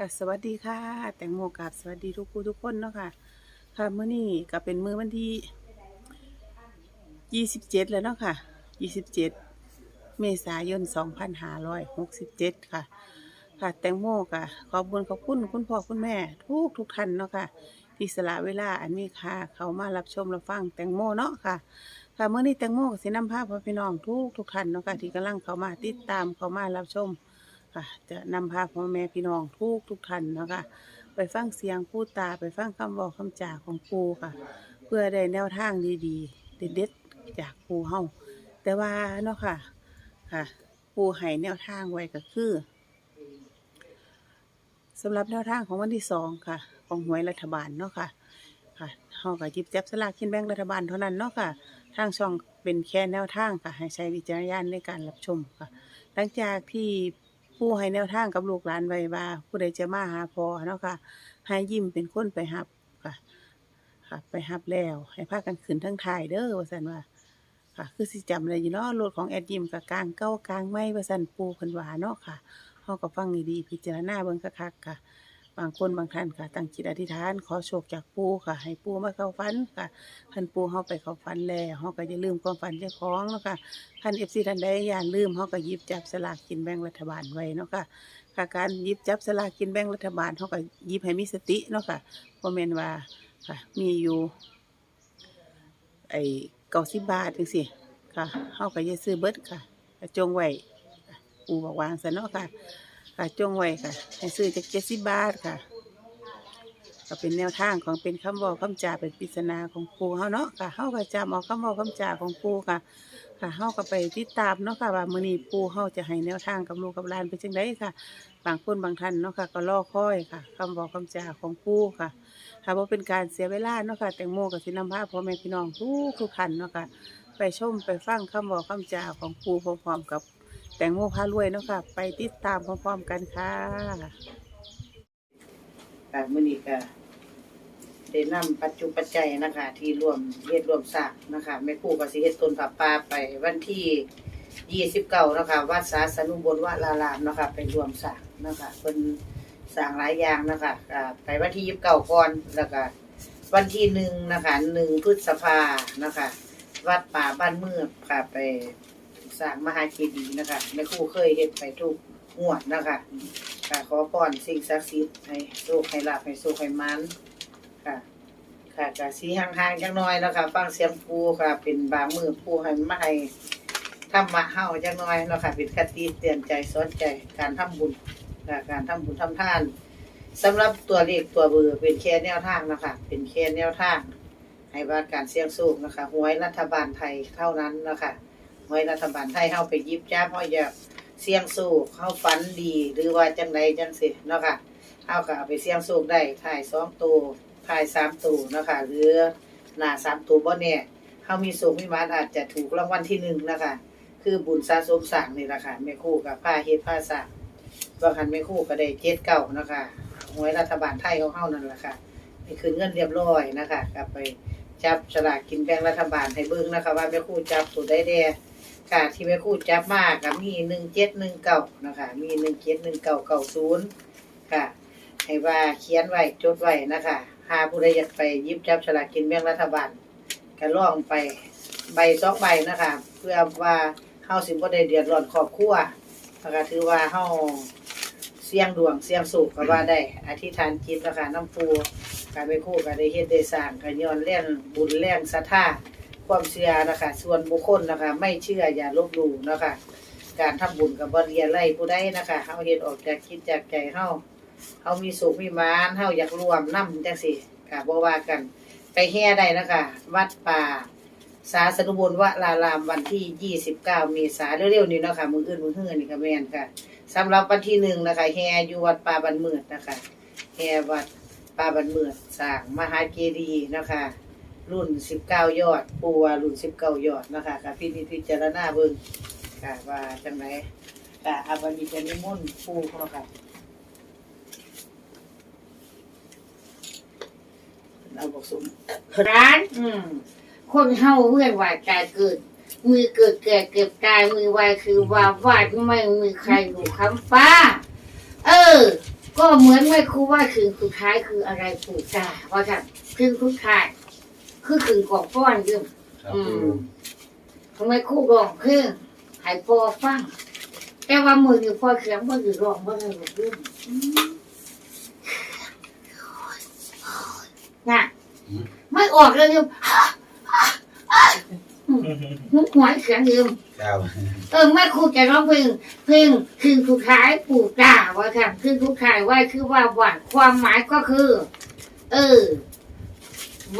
ค่ะสวัสดีค่ะ แตงโมกับสวัสดีทุกผู้ทุกคนเนาะค่ะ ค่ะเมื่อนี้ก็เป็นมือวันที่ยี่สิบเจ็ดแล้วเนาะค่ะยี่สิบเจ็ดเมษายนสองพันห้าร้อยหกสิบเจ็ดค่ะ ค่ะแตงโมค่ะ ขอบคุณขอบคุณคุณพ่อคุณแม่ ทุกทุกท่านเนาะค่ะ ที่สละเวลาอันมีค่าเขามารับชมรับฟังแตงโมเนาะค่ะค่ะเมื่อนี้แตงโมก็สิน้ำภาพ่อพี่น้องทุกทุกท่านเนาะค่ะที่กำลังเขามาติดตามเขามารับชม ค่ะ จะนำพาพ่อแม่พี่น้องทุกทุกท่านเนาะคะ ไปฟังเสียงพูดตาไปฟังคำบอกคำจาของปูค่ะ เพื่อได้แนวทางดีๆ เด็ดๆจากปูเฮาแต่ว่าเนาะค่ะค่ะ ปูให้แนวทางไว้ก็คือสำหรับแนวทางของวันที่สองค่ะ ของหวยรัฐบาลเนาะค่ะ ค่ะเฮาก็หยิบจับสลากกินแบ่งรัฐบาลเท่านั้นเนาะค่ะ ทางช่องเป็นแค่แนวทางค่ะ ให้ใช้วิจารณญาณในการรับชมค่ะ หลังจากที่ ผู้ให้แนวทางกับลูกหลานไว้ว่า ผู้ใดจะมาหาพอเนาะค่ะให้ยิ้มเป็นคนไปหับค่ะค่ะไปหับแล้ว ให้พากันขึ้นทั้งทายเด้อว่าสันว่า ค่ะ คือสิจำอะไรอยู่เนาะรถของแอดยิมกับกลางเก้ากลางไม่ว่าสันปูเพิ่นว่าเนาะค่ะเฮาก็ฟังดีๆพิจารณาเบิ่งคักๆค่ะ บางคนบางท่านค่ะตั้งจิตอธิษฐาน ขอโชคจากปูค่ะ ให้ปูมาเข้าฝันค่ะคันปูเฮาไปเข้าฝันแล้วเฮาก็อย่าลืมความฝันเจ้าของเนาะค่ะท่านเอฟซีท่านใดอย่าลืมเขาก็หยิบจับสลากกินแบ่งรัฐบาลไว้เนาะค่ะค่ะการหยิบจับสลากกินแบ่งรัฐบาลเขาก็หยิบให้มีสติเนาะค่ะเพราะแม่นว่าค่ะ มีอยู่ไอ้เก้าสิบบาทจังสิค่ะเขาก็อย่าซื้อเบิดค่ะจงไว้ปูบอกวางซะเนาะค่ะ ค่ะจงไว้ค่ะ ให้ซื้อจากเจ็ดสิบบาทค่ะ ก็เป็นแนวทางของเป็นคำบอกคำจาเป็นปริศนาของปูเขาเนาะค่ะเขาก็จำเอาคำบอกคำจาของปูค่ะ ค่ะเฮาก็ไปติดตามเนาะค่ะว่ามื้อนี้ปู่เฮาจะให้แนวทางกับลูกกับหลานเป็นจังไดค่ะ บางคนบางท่านเนาะค่ะ ก็รอคอยค่ะคำบอกคำจาของปู่ค่ะถ้าบ่เป็นการเสียเวลาเนาะค่ะแตงโมก็สินำพาพ่อแม่พี่น้องทุกทุกท่านเนาะค่ะไปชมไปฟังคำบอกคำจาของปู่พร้อมๆกับ แตงโมพารวยเนาะค่ะ ไปติดตามพร้อมๆกันค่ะค่ะมื้อนี้ก็ได้นำปัจจุปัจจัยนะคะ ที่รวมเฮ็ดรวมสร้างนะคะแม่ครูก็สิเฮ็ดต้นผักป่าไปวันที่29นะคะวัดสาสนุบลวารารามนะคะไปรวมสร้างนะคะเพิ่นสร้างหลายอย่างนะคะไปวันที่29ก่อนแล้วก็วันที่หนึ่งนะคะ1พฤษภานะคะ วัดป่าบ้านเมืองค่ะไป สร้างมหาเจดีย์นะคะแม่ครูเคยเฮ็ดไปทุกงวดนะคะค่ะขอพรสิ่งศักดิ์สิทธิ์ให้โชคให้ลาภให้โชคให้มันค่ะ ค่ะก็สีห่างๆจังน้อยแล้วค่ะฟังเสียงปูค่ะ เป็นบางมือปูให้มาให้ธรรมะเฮาจังน้อยแล้วค่ะเป็นคติเตือนใจสอนใจการทำบุญค่ะการทำบุญทำทานสำหรับตัวเลขตัวเบอร์เป็นแค่แนวทางนะคะ เป็นแค่แนวทางให้ว่าการเสี่ยงโชคนะคะหวยรัฐบาลไทยเท่านั้นนะคะ หวยรัฐบาลไทยเฮาไปยิบจ้าเฮาอยากเสี่ยงสูกเข้าฝันดี หรือว่าจังใดจังสิเนาะค่ะเอาก็เอาไปเสี่ยงสูกได้ถ่ายสองตัวถ่ายสามตัวเนาะค่ะหรือหน้าสามตัวบ่เนี่ยเขามีสูงมีมานอาจจะถูกรางวัลที่หนึ่งนะคะคือบุญสะสมสั่งนี่แหละค่ะแม่คู่กับผ้าเฮ็ดผ้าสั่งบางคันแม่คู่ก็ได้เจ็ดเก้าเนาะค่ะหวยรัฐบาลไทยเของเฮานั่นแหละค่ะนี่คือเงินเรียบร้อยนะคะกลับไปจับฉลากกินแบ่งรัฐบาลให้เบิ่งนะคะ ว่าแม่คู่จับตัวได้แด ค่ะ ที่แม่คู่จับมากกับมีหนึ่งเจ็ดหนึ่งเก้านะคะ มีหนึ่งเจ็ดหนึ่งเก้าเก้าศูนย์ค่ะ ให้ว่าเขียนไว้จดไว้นะคะ หาผู้ใดอยากไปยิบจับฉลากกินแบ่งรัฐบาลก็ล่องไปใบสองใบนะคะ เพื่อว่าเฮาสิบ่ได้เดือดร้อนครอบครัวนะคะถือว่าเฮาเสี่ยงดวงเสี่ยงสุขก็ว่าได้อธิษฐานจิตนะคะน้ำปูการไปคู่ก็ได้เฮ็ดได้สร้างก็ย้อนแรงบุญแรงศรัทธา ความเชื่อนะคะ ส่วนบุคคลนะคะ ไม่เชื่ออย่าลบหลู่นะคะ การทำบุญกับบริยาไล่ผู้ใดนะคะเฮาเฮ็ดออกจากคิดจากใจเฮาเฮามีสุขมีมานเฮาอยากรวมนำจังซี่ค่ะบ่ว่ากันไปแห่ได้นะคะ วัดป่าสาสนุบลวรารามวันที่ 29 เมษายนเร็วๆนี้เนาะค่ะมืออื่นมื้อฮื้อนี่ก็แม่นค่ะสำหรับวันที่หนึ่งนะคะแห่อยู่วัดป่าบันเมือดนะคะแห่วัดป่าบันเมือดสร้างมหาเจดีย์นะคะ รุ่น19ยอดปูว่ารุ่น19ยอดนะคะค่ะพี่นิจพิจารณาเบิ่งค่ะว่าจังไดค่ะอาบันิจนิมนต์ปูเนาค่ะเอาบอกสมร้าน อืม คนเฮาเมื่อว่าใจเกิด มือเกิดแก่เก็บตายมือไวคือว่าวาดไม่มีใครอยู่คำฟ้า เออ ก็เหมือนไม่ครูว่าคืนสุดท้ายคืออะไรปู่ตาว่าค่ะคืนสุดท้าย คือคืนกองฟ้อนยืมครับอืปูมทำไมครู่ร้องเพลงให้พอฟัง แต่ว่ามืออยู่พอเสียงมันอยู่ร้องมันเลยหลุดน่ะไม่ออกเลยยืมมุกหวยเสียงยืมครับเออแม่ครูจะร้องเพลงเพลงคืนสุดท้ายปู่ตาว่าค่ะคืนสุดท้ายว่าคือว่าวันความหมายก็คือ เออ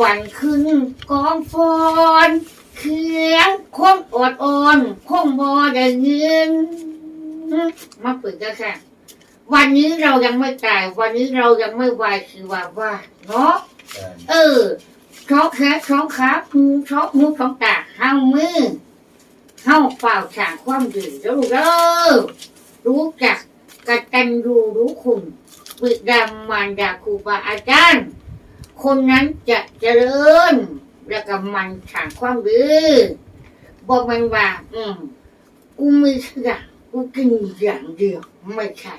วันขึ้นกองฟอนเขียงคงอดอ่อนคงบอได้เงินมาเปิดกันค่ะ วันนี้เรายังไม่ตาย วันนี้เรายังไม่วายคือว่าว่าเนาะครับเออช้องแขนช้องขาหูช้องหูช้องตาห้ามือเข้าเปล่าฉางความดีแล้วลูกเด้อรู้จักกตัญญูรู้คุณบิดามารดาครูบาอาจารย์ คนนั้นจะเจริญ แล้วก็มันฉางความดีบอกมันว่า อืมกูมีเสียงกูกินอย่างเดียวไม่ใช่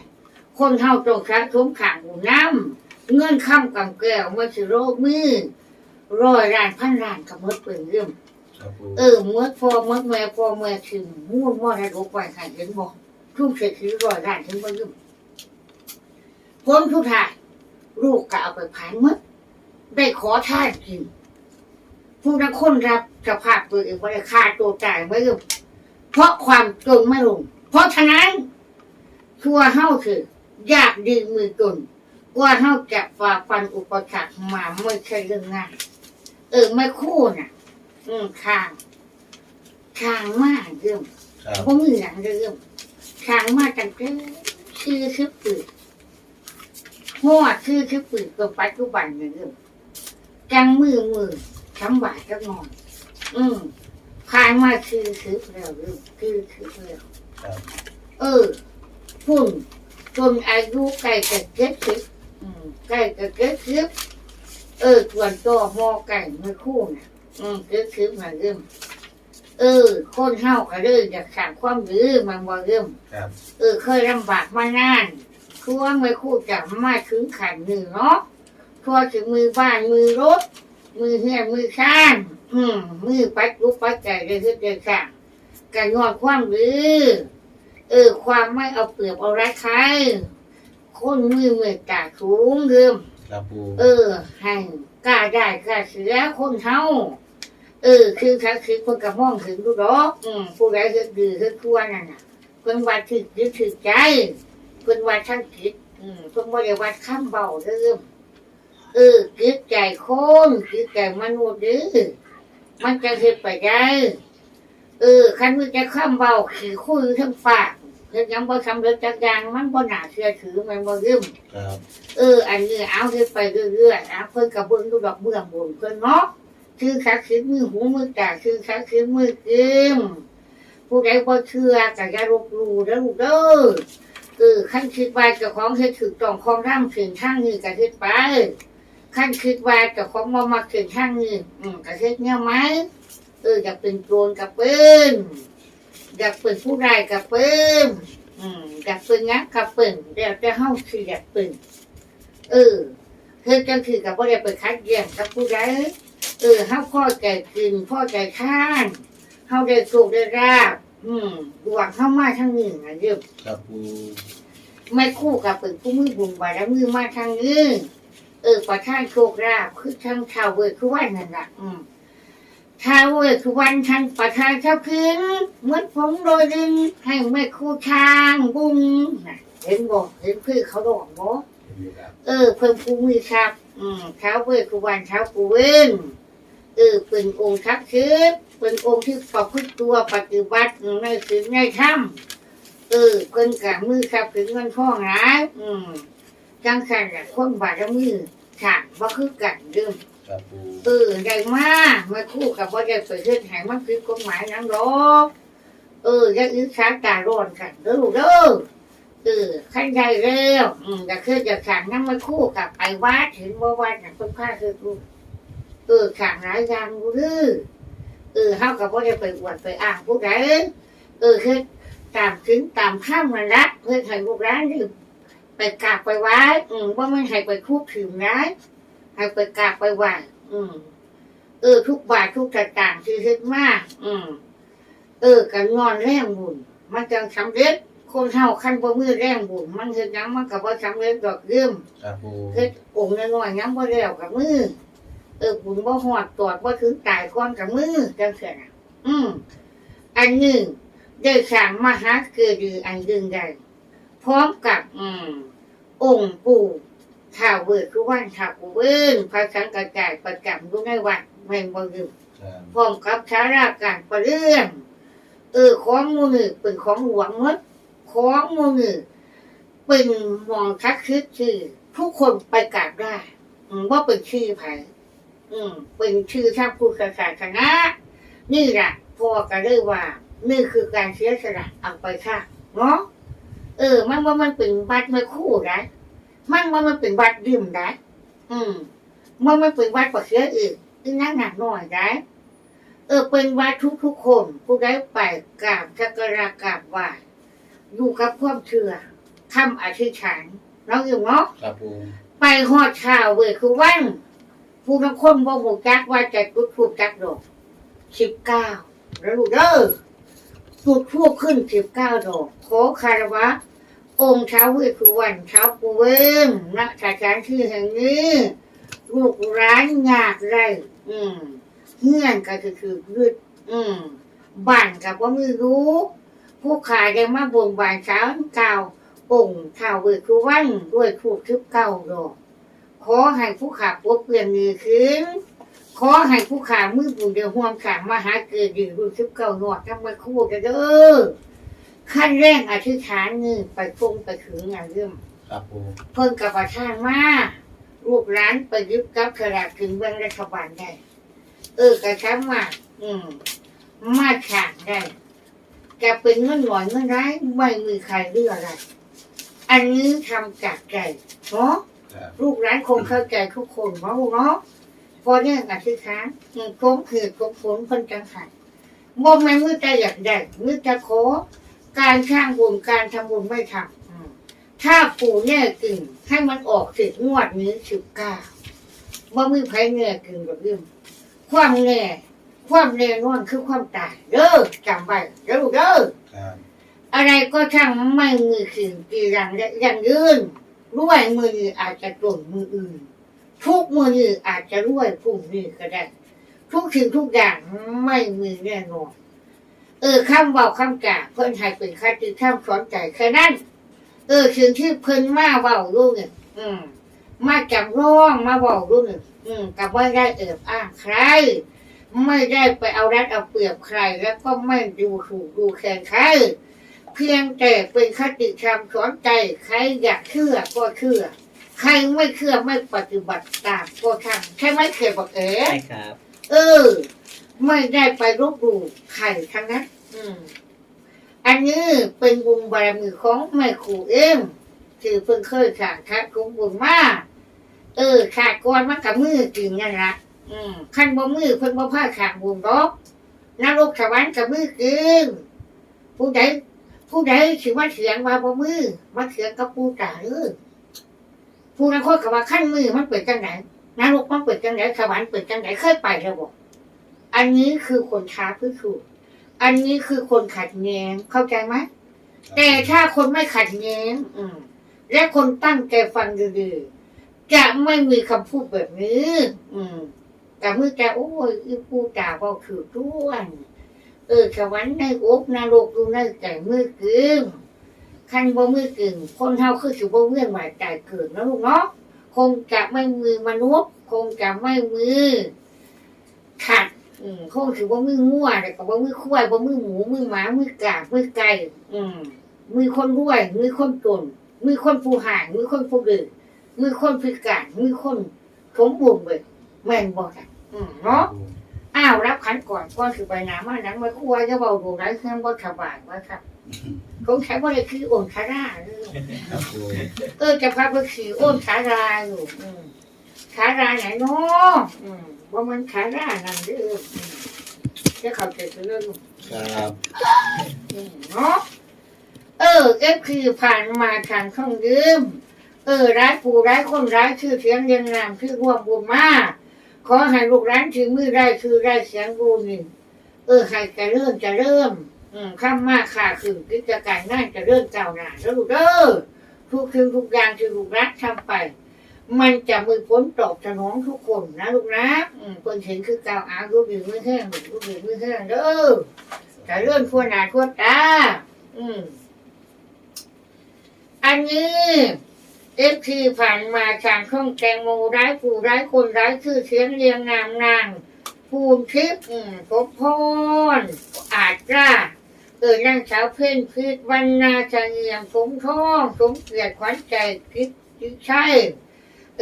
คนเท่าตรงชักสมขางหูน้ำเงื่อนข้ามกับแก้วมาสิโรคมือร้อยล้านพันล้านกับมดเปิงเรื่องครับปูเออมดพอมดแม่พอแม่ถึงมุ่งมอดรกไปใครเห็นบอกทุ่มเศรษฐีร้อยล้านถึงมาเรื่องพ้นทุกทายลูกก็เอาไปผ่านมด ได้ขอทานกิน ผู้นักคนรับสภาพตัวเองว่าได้ฆ่าตัวตายไม่เรื่องเพราะความจนไม่ลง เพราะฉะนั้นชั่วเฮ้าคือยากดีมือจนว่าเท่าจะฝ่าฟันอุปสรรคมาไม่ใช่เรื่องง่ายเออไม่คู่น่ะ อืมทางทางมากเรื่องครับเพราะมีหลังเรื่องทางมากกันเจ้ชื่อคือปืนหัวชื่อคือปืนกับปัจจุบันเนี่ยเรื่อง จังมือมือทำบาดจะนอนอืมผ่านมาคือคือแล้วเรื่องคือคือแล้วครับเออหุ่นจนอายุใกล้จะเจ็ดสิบอืมใกล้จะเจ็ดสิบเออส่วนตัวหมอไก่ไม่คู่น่ะอืมเจ็ดสิบมาเริ่มเออ คนเฮาก็เลยอยากสั่งความดื้อมันบ่เริ่มครับเออเคยลำบากมานานคือว่าไม่คู่จะมาถึงขันหนึ่งเนาะ ทั่วถึงมือบ้านมือรถ มือเฮียนมือข้านอืมมือปัดลุกปัดใจเลยคือเดินข้างกันยอดความดื้อเออ ความไม่เอาเปรียบเอารัดใครคนมือเมื่อตาสูงเดิมครับปูเออ ให้กล้าได้กล้าเสียคนเฮาเออ คือคักคือคนกระมองถึงดูดอกอืมผู้ใดคือดื้อคือทั่วนั่นน่ะเพิ่นว่าถึกยึดถึกใจเพิ่นว่าทั้งจิตอืมเพิ่นบ่ได้ว่าข้ามเบาเด้อ เออจิตใจคนจิตใจมนุษย์เด้อมันจะเฮ็ดไปได้เออคันมือจะข้ามเบาขี่คุยทั้งฝากเฮ็ดหยังบ่สำเร็จจักอย่างมันบ่น่าเชื่อถือมันบ่ยืมครับเออ อันนี้เอาเฮ็ดไปเรื่อยๆเอาเพิ่นกับเบิ่งดูดอกเบื้องบนเพิ่นเนาะคือคักคือมือหูมือตาคือคักคือมือเกมผู้ใดบ่เชื่อก็อย่าลบหลู่เด้อลูกเด้อเออคันคิดว่าเจ้าของเฮ็ดถูกต้องของร่ำถึงทางนี้ก็เฮ็ดไป คันคิดว่าเจ้าของบ่มักถึงทางนี้อืมก็เฮ็ดแนวไหมเอออยากเป็นโจรกับปืนอยากเป็นผู้ร้ายกับปืนอืมอยากเป็นงักกับปืนเดี๋ยวจะเฮาสิอยากเป็นเออเธอจังคือกับพ่อได้ไปคัดแย่งกับผู้ใดเออเฮาพ่อใจกินพ่อใจข้านเฮาได้สุขได้ราบอืมดวงเข้ามาทางนี้นะเด้อครับปูไม่คู่กับเป็นผู้มือบุญบารมีมาทางนี้ เออประทานโชคราบคือทางชาวเวทุกวันนั่นแหละอืมชาวเวทุกวันทางประทานเจ้าคืนเหมือนผมโดยดินให้แม่คู่ช้างบุญน่ะเห็นบ่เห็นคือเขาดอกบ่เห็นอยู่ครับเออเพิ่มภูมิครับ อืมเท้าเวทกุวันเท้ากูเวนเออเป็นองค์ทักษิณเป็นองค์ที่ประพฤติตัวปฏิบัติในศีลในธรรมเออเพิ่นกับมือครับถึงเงินพ่อหาอืม จังสันน่ะคนบาดมือค่ะบ่คือกันเดิมครับปูเออได้มามาคู่กับว่าได้ไปเฮ็ดให้มันคือกฎหมายนั้นหรอกเอออย่าอึดสาตาร้อนกันเด้อลูกเด้อเออขั้นใดเร็วอืมก็คือจะสั่งนั่งมาคู่กับไปวัดถึงว่าวัดน่ะเพิ่นพาคือลูกเออสั่งหลายอย่างดูเด้อเออเฮากับว่าได้ไปอวดไปอ้างผู้ใดเออคือตามถึงตามข้ามมันละเพื่อให้ลูกร้านนี่ ไปกราบไปไหว้อืมว่ามันให้ไปคุกถึงนะให้ไปกราบไปไหว้อืม เออ ทุกบาททุกสตางค์ที่เฮ็ดมาก อืม เออกันงอนแรงบุญมันจังสำเร็จคนเฮาคันบ่มือแรงบุญมันเฮ็ดหยังมันก็บ่สำเร็จดอกเริ่มครับปูเฮ็ดองค์น้อยๆยังบ่แล้วกับมือ เออบุญบ่ฮอดตอดบ่ถึงตายก่อนกับมือจังซี่น่ะอืม อันหนึ่งได้สร้างมหาเกดีย์อันดึงได้พร้อมกับ อืม องค์ปู่ท้าวเวสสุวรรณท้าวปู่เวินพระสังกระจายประจำอยู่ในวัดแม่นบ่ลืมครับพร้อมกับชาราการประเรื่อง เออของหมูนี่เป็นของหลวงหมดของหมูนี่เป็นมองคักคิดชื่อทุกคนไปกราบได้อืมว่าเป็นชื่อไผอืมเป็นชื่อท่านผู้ศาสนานี่แหละพ่อก็เลยว่า นี่คือการเสียสละเอาไปค่ะเนาะ เออ มันว่ามันเป็นวัดไม่คู่นะมันว่ามันเป็นวัดดื่มนะอืมมันมันเป็นวัดประเสียอีกอีนั่งหนักหน่อยนะเออเป็นวัดทุกทุกๆคน ผู้ใดไปกราบสักการะกราบไหว้อยู่กับความเชื่อทำอธิษฐานเราอยู่เนาะครับปูไปหอดข่าวเว้ยคือวันผู้ทั้งคนบ่หูจักว่าจะจุดทูบจักดอกสิบเก้าแล้วลูกเด้อจุดทูบขึ้นสิบเก้าดอกขอคารวะ องค์เท้าเวสสุวรรณเท้าปูเวิมณสถานที่แห่งนี้ลูกร้านยากไรอืมเฮือนก็คือคือยืดอืมบ้านกับว่าไม่รู้ ผู้ขายได้มาบนบานเช้าเก่าองค์ท้าวเวสสุวรรณด้วยทูบทิบเก้าดอกขอให้ผู้ขาปวดเปลี่ยนมือขึ้นขอให้ผู้ขามือบุญเดียวห่วงขางมาหาเกิดดีรู้ทิบเก้าหนวดทำมาคู่กันเด้อ ขั้นแรกอธิษฐานเงินไปฟงไปถึงงานเรื่องครับปูเพิ่นกับประชานมาลูกหลานไปยึดกับขลาดถึงเบื้องรัฐบาลได้ เออกระชับมาอืม มาฉากได้จะเป็นเงินหน่อยเงินร้ายไม่มีใครเลือกอะไร อันนี้ทำจากใจเนาะครับลูกหลานคงเข้าใจทุกคนเนาะลูกเนาะพอเนี่ยอธิษฐานอืมคงคือคงผลเพิ่นจังหันบ่แม่นมือใจอยากได้มือจะขอ การข้างบุญการทำบุญไม่ทำอืมถ้าปู่แน่กึ่งให้มันออกสิงวดนี้สิบเก้าว่ามือไผแน่กึ่งแบบนี้ความแน่ความแน่นอนคือความตายเด้อจำไว้เด้อลูกเด้อครับอะไรก็ช่างไม่มือขืนกีรังและยังยืนรวยมือนี้อาจจะตรงมืออื่น ทุกมือนี้อาจจะรวยพรุ่งนี้ก็ได้ ทุกสิ่งทุกอย่างไม่มีแน่นอน เออคำเบาคำจ่าเพื่อนให้เป็นคติข้ามสอนใจแค่นั้นเออสิ่งที่เพิ่นมาเบาลูกเนี่ยอืม มาจำร้องมาเบาลูกเนี่ยอืมกับว่าได้เอิบอ้างใคร ไม่ได้ไปเอารัดเอาเปรียบใคร แล้วก็ไม่ดูถูกดูแคลนใครเพียงแต่เป็นคติธรรมสอนใจใครอยากเชื่อก็เชื่อ ใครไม่เชื่อไม่ปฏิบัติตามก็ทำใช่ไหมเคยบอกเอ๋ใช่ครับ เออ ไม่ได้ไปรบหลู่ใครทั้งนั้นอืมอันนี้เป็นบุญบารมีของแม่ครูเองคือเพิ่งเคยขาดทัดกุบุญมากเออขาดก่อนมากับมือจริงนั่นละอืมขั้นบ่มือเพิ่นบ่พาขาดบุญดอกนรกสวรรค์กับมือจริงผู้ใดผู้ใดสิมาเถียงว่าบ่มือมาเถียงกับผู้ตาเออผู้นั้นคนกับว่าขั้นมือมันเป็นจังไหนนรกมันเป็นจังไหนสวรรค์เป็นจังไหนเคยไปแล้วบ่อั อันนี้คือคนท้าพิสูจน์อันนี้คือคนขัดแย้งเข้าใจไหมแต่ถ้าคนไม่ขัดแย้ง อืม และคนตั้งใจฟังดีๆจะไม่มีคำพูดแบบนี้ อืม แต่เมื่อจะโอ้ยอพูดจาเบาถือด้วนเออสวรรค์ในอกนรกดูในใจมือกึ่งคันบ่มือกึ่งคนเฮาคือสิบ่เวียนว่ายตายเกิดนะลูกเนาะคงจะไม่มีมนุษย์ คงจะไม่มีขัด อืมคงสิบ่มืองัวแต่ก็บ่มือควายบ่มือหมูมือหมามือกามือไก่อืมมีคนรวยมีคนจนมีคนผู้หายมีคนผู้ดื้อมีคนพิการมีคนสมบูรณ์เลยแม่นบอกอะอืมเนาะอ้าวรับขันก่อนก่อนคือไปน้ำมานั้นมาครัวจะเบาดูไรเครื่องบ่สบายว่าครับคงใช้บ่ได้คือโอนคาราเลยครับปูเออจะพาไปขี่โอนคาราอยู่อืมคาราไหนเนาะ ว่ามันคารานั่นเด้ออืมจะเข้าใจเรื่องครับเนาะเออก็คือผ่านมาทางช่องยืมเออร้ายผู้ร้ายคนร้ายชื่อเสียงเรียงนามชื่อร่วมบุญมาขอให้ลูกร้านถึงมือได้คือได้เสียงบุญนี่เออให้จะเริ่มจะเริ่ม อืมข้ามมากขาขึ้นกิจการงานจะเริ่มเก่าหน้าแล้วลูกเด้อทุกสิ่งทุกอย่างที่ลูกรักทำไป มันจะมือพ้นตอบสนองทุกคนนะลูกนะอืมคนเห็นคือเก่าวอาลูกดีมือแห้งลูกดีมือแห้งเด้อจะเลื่อนทั่วหน้าทั่วตาอืม อันนี้เอฟทีผ่านมาทางช่องแตงโมร้ายผู้ร้ายคนร้ายชื่อเสียงเรียงนามนางภูมิทิพย์อืมสมพรอาจกล้าเออนั่งสาวเพ่นพิษวันนาชเงียมสมทองสมเกียรติขวัญใจคิดคิดใช่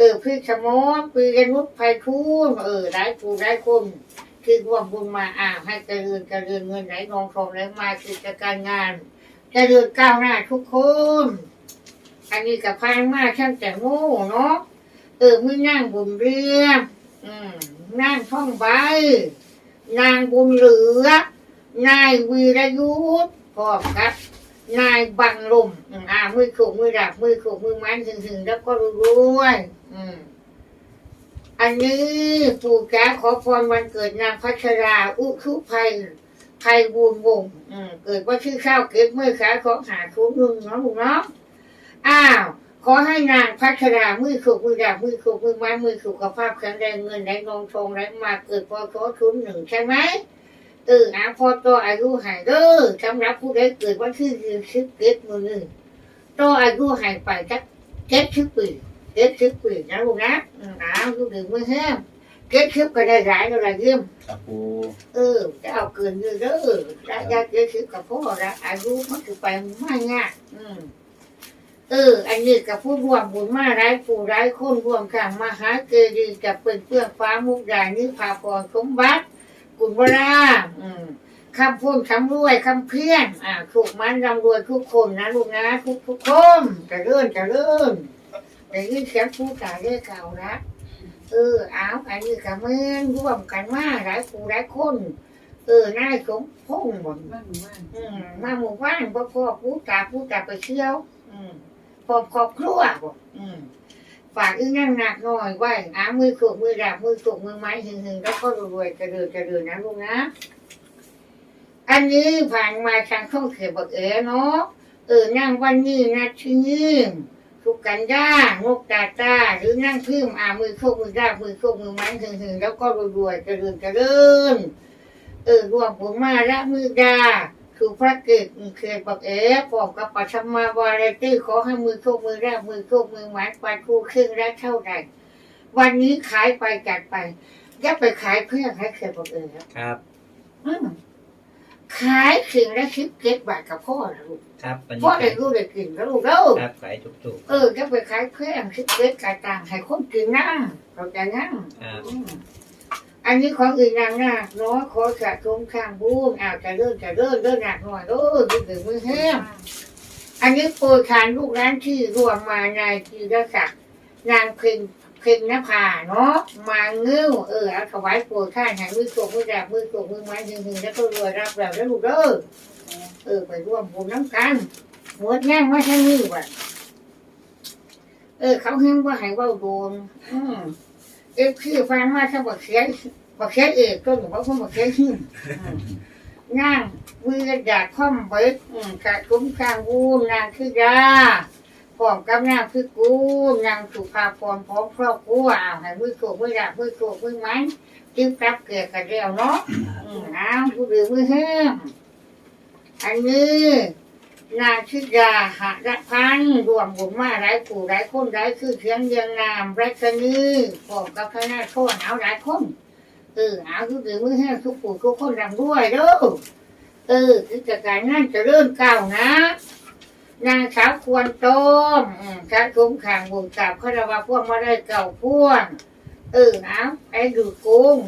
เออพี่สมรปีกนุษไพฑูรย์เออร้ผู้ร้คนคือรวมบุญมาอ่าให้เจริญเจริญเงินไหลนองทองไหลมากิจการงานเจริญก้าวหน้าทุกคน อันนี้กับพานมาช่างแต่โง่เนาะเออมือนั่งบุญเรียมอืมนั่งท่องใบนางบุญเหลือนายวีรยุทธพร้อมครับนายบังลมอ่ามือขูกมือดับมือขูกมือมันถึงถึงๆแล้วก็รวยๆ อืม อันนี้ปู่แกขอพรวันเกิดนางพัชรา อุชุภัยไทยบูนวงอืม เกิดว่าชื่อข้าวเก็บเมื่อขาของหาทุกนึงเนาะลูกเนาะอ้าว ขอให้นางพัชรา มือขูกมือดับมือขูกมือไม้มือสุขภาพแข็งแรงเงินไหลนองทองไหลมาเกิดพอโทุนหนึ่งใช่ไหมเอออาพอตัวอายุหายเด้อสำหรับผู้ใดเกิดวันที่อยืนสิบเก็ดมือหนึ่งตัวอายุหายไปจักเก็ดสิบปี เก็ดสิบปีนะลูกนะอืมอ้าวลูกถึงมือแห้งเก็ดสิบก็ได้หลายก็ได้เยี่ยมครับปูเออจะเอาเกินเยอะเด้อได้ยาเจ็ดสิบกับพ่อละอายุมันคือไปไม่ยากอืมเออ อันนี้กับผู้ร่วมบุญมาร้ายผู้ร้ายคนร่วมข้างมหาเจดีย์จะเป็นเพื่องฟ้ามุกดานิพาพรสมบัติกุลวราอืมคำพูดคำรวยคำเพี้ยนอ่าถูกมันร่ำรวยทุกคนนะลูกนะ ทุกทุกคนจะเลื่อนจะเลื่อน แต่ยิ่งเสียงผู้ตายเรียกเก่านะเออเอาอันนี้ก็เมือนร่วมกันมาหลายผู้หลายคน เออนายสมพงษ์หมดอืมมาหมู่บ้านพ่อพ่อผู้ตาผู้ตาไปเที่ยว อืมพอมครอบครัวบอืมฝากอีนั่งหนักหน่อยไว้อามือขกมือดาบมือขกมือไม้หึงหึงแล้วก็รวยๆกระเดือกระเดือนะลูกนะ อันนี้ผ่านมาทางช่องเขียบเอ๋เนาะเออนั่งวันนี้นะที่นี่ ทุกกันย่างกตาตาหรือนั่งพึ่มอามือโคกมือดาบมือโคกมือไม้หึงหึงแล้วก็รวยๆกระเดือดกระเดือเออรวมผมมาละมือดาคือพระเกศเขียบบอกเอ๋พร้อมกับปัชมาวาไรตี้ขอให้มือโคกมือดาบมือโคกมือไม้ปาคู่ครึ่งและเท่าใดวันนี้ขายไปจัดไปอย่าไปขายเพื่อให้เขียบบอกเอ๋ครับครับอืมขายสิ่งละสิบเก็ดบาทกับพ่อนะลูก ครับวันนี้พ่อได้รู้ได้กินแล้วลูกเด้อครับขายถูกเออจะไปขายเครื่องสิบเก็ดกาต่างให้คนกินนั่งเขาใจนั่งๆครับอืมอันนี้ของอื่นนางนาคน้อยขอสะสมข้างบูนอ้าวจะเลื่อนจะเลื่อนเลื่อนหนักหน่อยเด้อดึงถึงมือแห้งอันนี้โปรยทานลูกร้านที่รวมมาในทีรศักดิ์นางเพ็งเพ็งนภาเนาะมาเงื้อเออเอาถวายโปรยทานให้มือโกมือแดบมือโกมือไม้หึงๆแล้วก็รวยรับแล้วแล้วลูกเด้อเออไปร่วมบุญน้ำกันหมดแง่งมาทั้งนี้ว่ะเออ เขาแห้งว่าให้เว่าโดนอืมเอฟคือฟังมาถ้าบอกเสียบอกเสียเอกก็หรือว่าเขาบอกเสียหิ้มอืมนั่งมือดาดค่อมเบิดอืมกระทุ่มข้างวูนางคือยาพร้อมกับนางคือกูนางสุภาพรพร้อมครอบครัวอ้าวให้มือโกมือดาบมือโกมือไม้จิ้มกับเกลือกันแล้วเนาะอ้าวผู้ดือมือแห้ง อันนี้นางชิดาหะระพันรวมบุญมาหลายผู้หลายคนหลายคือเสียงเรียงนามไรชนีพร้อมกับคณะโทษเอาหลายคนเออเอาผู้ดือมือแห้งทุกผู้ทุกคนรำด้วยเด้อเออกิจการงานจะเริ่มก้าวนะนางสาวควรต้มอืมพระคุ้มขังบุญกับพระวาพวกมาได้เก่าพ่วงเออเอาไอ้ดูกุ้ง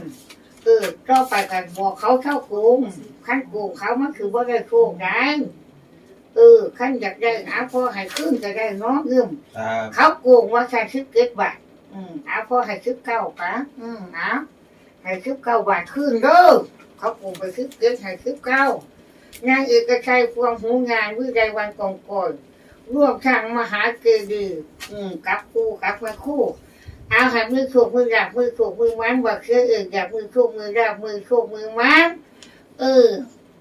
เออต่อไปกันบอกเขาเท่ากุ้งขั้นกุ้งเขามันคือว่าได้โชคได้เออขั้นอยากได้เอาพอให้ขึ้นจะได้เน้องยืมครับเขาโกุ้งว่าใช้ชิบเก็ดบาทอืมเอาพอให้ชิบเก้าปะอืมเอาให้ชิบเก้าบาทขึ้นเด้อเขาโกุ้งไปชิบเก็ดให้ชิบเก้านางเอกชัยพวงหูงานวิไลวันกองก่อนร่วมทางมหาเกดีย์อืมกับคู่กับมาคู่ เอาให้มือโชกมือดับมือโชกมือมันว่าคือเอออยากมือโชกมือดับมือโชกมือมันเออ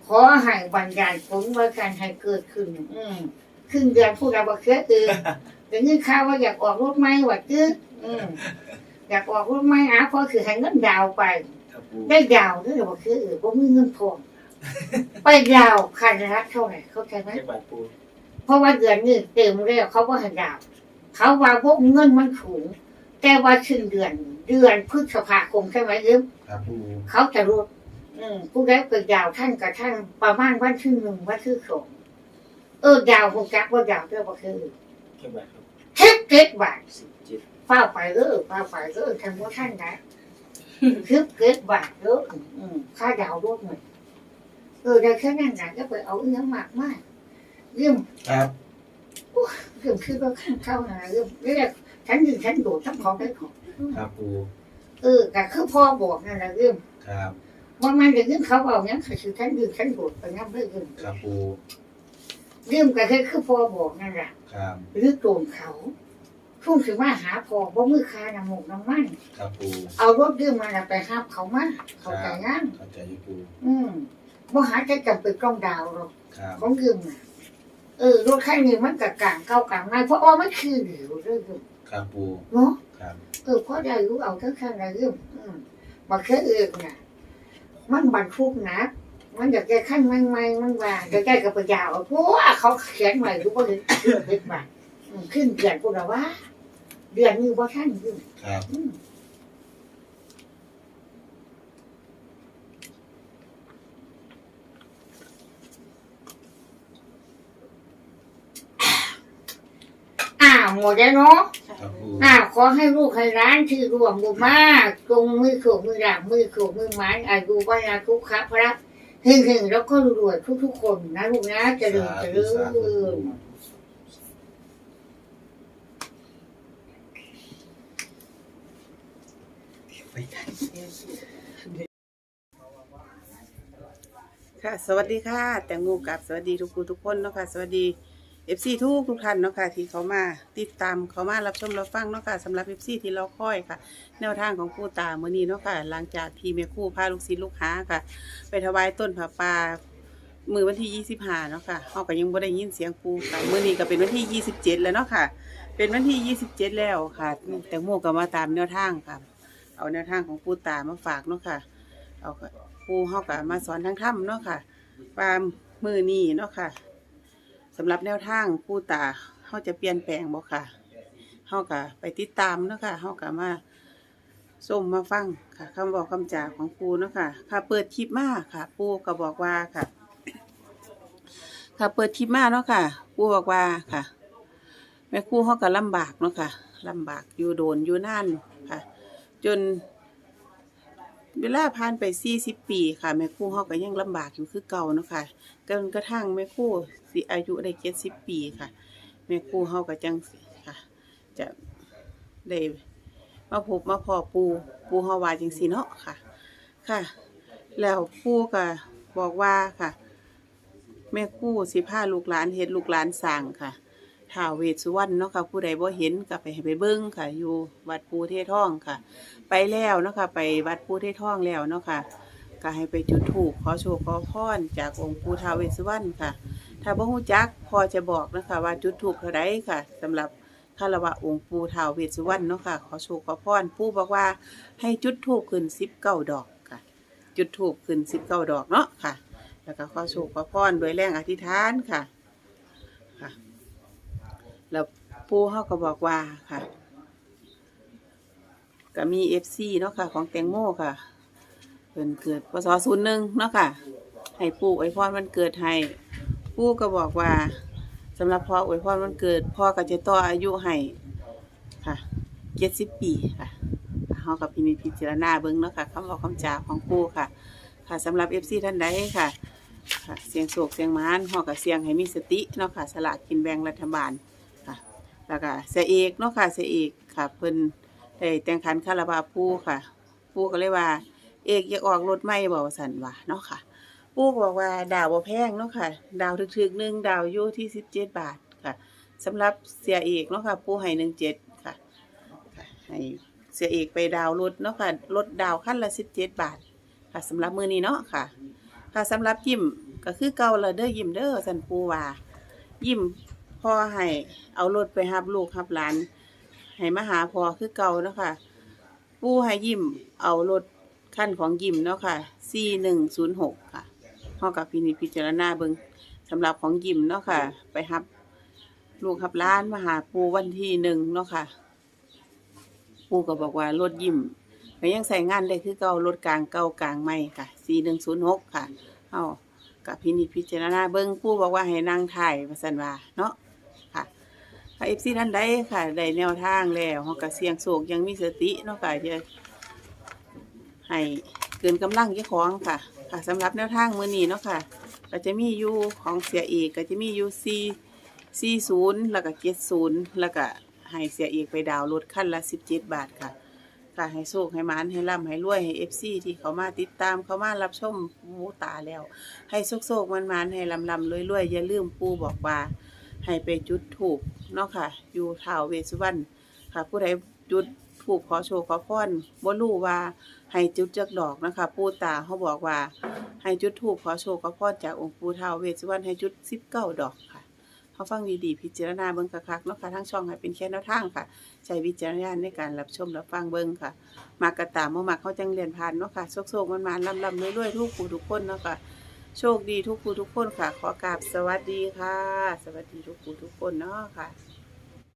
ขอให้บันดาลผลว่าการให้เกิดขึ้น อืมครึ่งเดือนผู้เราบอกเชื่อเออแต่นี่ข่าวว่าอยากออกรถไหมว่าจื้ออืมอยากออกรถไหมอะเพราะคือให้เงินดาวไปครับปูได้ดาวด้วยบอกคือเออผมมีเงินทองไปดาวคันละเท่าไหร่เข้าใจไหมเจ็ดบาทปูเพราะว่าเดือนนี้เต็มแล้วเขาว่าให้ดาว เขาว่าพวกเงินมันสูง แต่ว่าชื่นเดือนเดือนพฤษภาคมใช่ไหมเอิมครับปูเขาจะลดอืมผู้ใดเกิดดาวท่านกับท่านประมาณวันที่หนึ่งวันที่สองเออดาวคงจักว่าดาวเรียกว่าคือเจ็ดบาทครับเท็ดเก็ดบาทสิบเจ็ดเฝ้าไปเด้อเฝ้าไปเด้อทำว่าท่านนะคือเก็ดบาทเด้ออืมค่าดาวรถหน่อยเออได้แค่นั้นนะก็ไปเอาเอื้อมากมากเรื่องครับเรื่องคือว่าข้างเข้านะเรื่องเรียก ฉันยืนฉันโดดทั้งของได้ของครับปูเออแต่คือพ่อบอกนั่นแหละเรื่องครับว่ามันจะเรื่องเขาเอาอย่างคือฉันยืนฉันโดดไปนั่งเรื่องครับปูเรื่องก็คือคือพ่อบอกนั่นแหละครับหรือโกนเขาช่วงถือว่าหาพอว่ามือคาน้ำหมกน้ำมันครับปูเอารถเรื่องมาน่ะไปห้ามเขามาเขาใจงานเข้าใจอยู่ปูอืมบ่หาจะจำเป็นต้องดาวหรอกครับของยืมน่ะเออรถคันนี้มันกับกลางเก่ากลางในเพราะว่ามันคือเหลวเรื่อง ครับปูเนาะครับเออเพราะได้รู้เอาทั้งคันได้ยืมอืมบ่แค่เอกน่ะ มันบรรทุกหนะมันอยากแก้ขั้นใหม่ๆมันว่าจะแก้กับปัญญาเอาเพราะว่าเขาเขียนไว้รู้ว่าเห็นเรื่องเล็กมาอืมขึ้นเดือนพวกเราว่าเดือนนี้ว่าท่านยืมครับ อืม อ้าว หมดแล้วเนาะครับปูอ้าวขอให้ลูกให้ร้านที่รวมบุญมากจงมือโขกมือหลังมือโขกมือไม้อายุวัฒนาทุกครับพระเฮงๆแล้วก็รวยๆทุกๆคนนะลูกนะเจะเริญสาเจะธุเริสาธุปูญค่ะ สวัสดีค่ะ แตงโมกับสวัสดีทุกผู้ทุกคนเนาะค่ะ สวัสดี เอฟซีทุกทุกท่านเนาะค่ะที่เขามาติดตามเขามารับชมรับฟังเนาะค่ะสำหรับเอฟซีที่เราค่อยค่ะ แนวทางของผู้ตาเมื่อนี้เนาะค่ะหลังจากที่แม่คู่พาลูกศิษย์ลูกหาค่ะ ไปถวายต้นผาป่ามือวันที่ยี่สิบห้าเนาะค่ะเขาก็ยังบ่ได้ยินเสียงปูค่ะมื่อนี้ก็เป็นวันที่ยี่สิบเจ็ดแล้วเนาะค่ะ เป็นวันที่ยี่สิบเจ็ดแล้วค่ะแตงโมก็มาตามแนวทางค่ะ เอาแนวทางของปูตามาฝากเนาะค่ะ เอาค่ะปูเฮาก็มาสอนทางถ้ำเนาะค่ะว่ามือนี้เนาะค่ะ สำหรับแนวทางปูตาเฮาจะเปลี่ยนแปลงบ่ค่ะเฮาก็ไปติดตามเนาะค่ะเฮาก็มาส้มมาฟังค่ะคำบอกคำจาของปูเนาะค่ะ ค่ะ เปิดคลิปมาค่ะ ปูก็บอกว่าค่ะ ค่ะเปิดคลิปมาเนาะค่ะ ปูบอกว่าค่ะ แม่ครูเขาก็ลำบากเนาะค่ะลำบากอยู่โดนอยู่นานค่ะ จน เวลาผ่านไปสี่สิบปีค่ะแม่คู่เขาก็ยังลำบากอยู่คือเก่าเนาะค่ะจนกระทั่งแม่คู่สิอายุได้เจ็ดสิบปีค่ะแม่คู่เขาก็จังสิค่ะ จะได้มาพบมาพอปูปูเฮาว่าจังสิเนาะค่ะ ค่ะ แล้วปูก็บอกว่าค่ะ แม่คู่สิพาลูกหลานเฮ็ดลูกหลานสั่งค่ะ ท้าวเวสสุวรรณเนาะค่ะผู้ใดบ่เห็นก็ไปให้ไปเบิ่งค่ะ อยู่วัดปูเทศท่องค่ะ ไปแล้วเนาะค่ะไปวัดปูเทศท่องแล้วเนาะค่ะก็ให้ไปจุดถูกขอโชคขอพรจากองค์ปู่ท้าวเวสสุวรรณค่ะ ถ้าบ่ฮู้จักพอจะบอกนะคะว่าจุดถูกเท่าใดค่ะสำหรับคารวะองค์ปู่ท้าวเวสสุวรรณเนาะค่ะ ขอโชคขอพรปู่บอกว่าให้จุดถูกขึ้น19ดอกค่ะ จุดถูกขึ้น19ดอกเนาะค่ะ แล้วก็ขอโชคขอพรโดวยแรงอธิษฐานค่ะ แล้วปูเฮาก็บอกว่าค่ะก็มีเอฟซีเนาะค่ะ ของแตงโมค่ะเพิ่นเกิดพศศูนย์หนึ่งเนาะค่ะ ให้ปู่อวยพรวันเกิดให้ปู่ก็บอกว่าสำหรับพ่ออวยพรวันเกิด พ่อก็จะต่ออายุให้ค่ะเจ็ดสิบปีค่ะเฮากับพินิจพิจารณาเบิ่งเนาะค่ะคำบอกคำจาของปู่ค่ะ ค่ะสำหรับเอฟซีท่านใดค่ะ เสียงโศกเสียงมานเฮากับเสียงให้มีสติเนาะค่ะสลากกินแบ่งรัฐบาล แล้วก็เสียเอกเนาะค่ะเสียเอกค่ะเพิ่นได้แต่งขันคาราบาปูค่ะ ปูก็เลยว่า เอกอยากออกรถไม่บอกว่าสันว่าเนาะค่ะ ปูบอกว่าดาวบ่แพงเนาะค่ะ ดาวถึกๆหนึ่งดาวอยู่ที่สิบเจ็ดบาทค่ะสำหรับเสียเอกเนาะค่ะ ปูให้หนึ่งเจ็ดค่ะให้เสียเอกไปดาวรถเนาะค่ะรถดาวขั้นละสิบเจ็ดบาท ค่ะสำหรับมือนี้เนาะค่ะ ค่ะสำหรับยิ้มก็คือเก่าละเด้อยิ้มเด้อสันปูว่ายิ้ม พ่อให้เอารถไปรับลูกรับหลานให้มาหาพ่อคือเก่าเนาะค่ะ ปูให้ยิ้มเอารถขั้นของยิ้มเนาะค่ะ4106ค่ะเฮากับพินิจพิจารณาเบิงสำหรับของยิ้มเนาะค่ะ ไปรับลูกรับหลานมาหาปูวันที่หนึ่งเนาะค่ะ ปูก็บอกว่ารถยิ้มก็ยังใส่งานได้คือเก่ารถกลางเก่ากลางใหม่ค่ะ4106ค่ะเฮากับพินิจพิจารณาเบิ่งปูบอกว่าให้นั่งถ่ายว่าซั่นว่าเนาะ ค่ะ FC ท่านใดค่ะได้แนวทางแล้วเฮาก็เสี่ยงโศกยังมีสติเนาะค่ะจะให้เกินกำลังเจ้าของค่ะ ค่ะสำหรับแนวทางมื้อนี้เนาะค่ะ ก็จะมีอยู่ของเสียเอกก็จะมีอยู่4 40แล้วก็70แล้วก็ให้เสียเอกไปดาวน์รถคันละ17บเจ็ดบาทค่ะค่ะให้โชคให้มานให้ร่ำให้รวยให้ FC ที่เขามาติดตามเขามารับชมมูตาแล้ว ให้โชคโชคมันมันให้ลำลำรวยรวยอย่าลืมปูบอกว่า ให้ไปจุดถูกเนาะค่ะ อยู่ท้าวเวสสุวรรณค่ะ ผู้ใดจุดถูกขอโชว์ขอพรบ่รู้ว่าให้จุดจักดอกนะคะปู่ตาเขาบอกว่า ให้จุดถูกขอโชว์ขอพรจากองค์ปู่ท้าวเวสสุวรรณให้จุด19ดอกค่ะเขาฟังดีๆพิจารณาเบิ่งคักๆเนาะค่ะทั้งช่องให้เป็นแค่แนวทางค่ะใช้วิจารณญาณในการรับชมรับฟังเบิ่งค่ะ มากระตามบ่มักเขาจังเรียนผ่านเนาะค่ะโชคๆมันๆลำๆเรวยๆทุกผู้ทุกคนเนาะค่ะ โชคดีทุกผู้ทุกคนค่ะ ขอกราบสวัสดีค่ะ สวัสดีทุกผู้ทุกคนเนาะค่ะ